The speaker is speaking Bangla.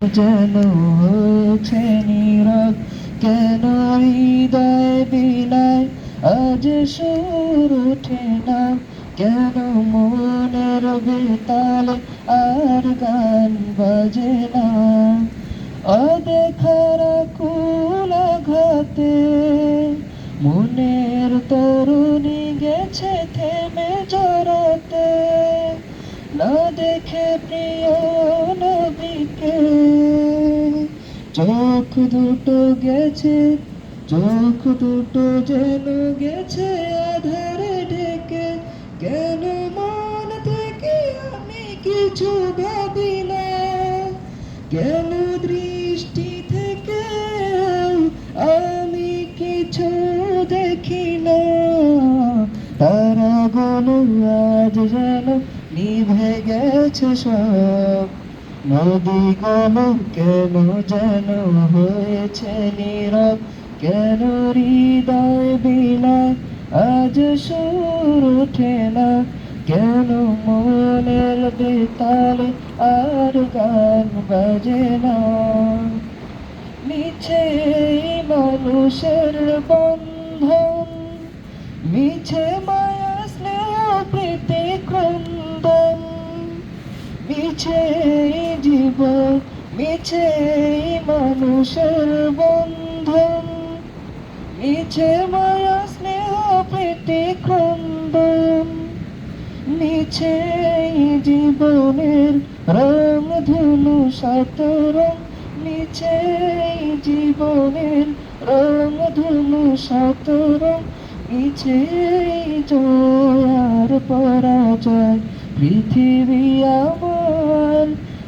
যেন হয়েছে নীরব, কেন হৃদয় বিলায়? আজ সুর ওঠে না, কেন মনের বেতালে আর গান বাজে না? অদেখার কুল ঘাতে মনের তরুণী গেছে থেমে জড়াতে, না দেখে প্রিয় চোখ দুটো গেছে, চোখ দুটো যেন গেছে আধারে ঢেকে। কেন মন থেকে আমি কিছু ভাবি না কেন দৃষ্টি থেকে আমি কিছু দেখি না তারাগুলো আজ যেন নিভে গেছে সব। নদীগুলো কেন যেন হয়েছে নীরব? কেন হৃদয় বিলায় আজ সুর ওঠে না? কেন মনের বেতালে আর গান বাজে না? মিছে মানুষের বন্ধন, মিছে মায়া স্নেহ মিছে জীবন, মিছে মানুষের বন্ধন, মিছে মায়া, স্নেহ, প্রীতি, ক্রন্দন, মিছে জীবনের রং, ধনু সাতরং মিছে জীবনের রং, ধনু সাতরং মিছে জয়ার পরাজয়, পৃথিবী আমার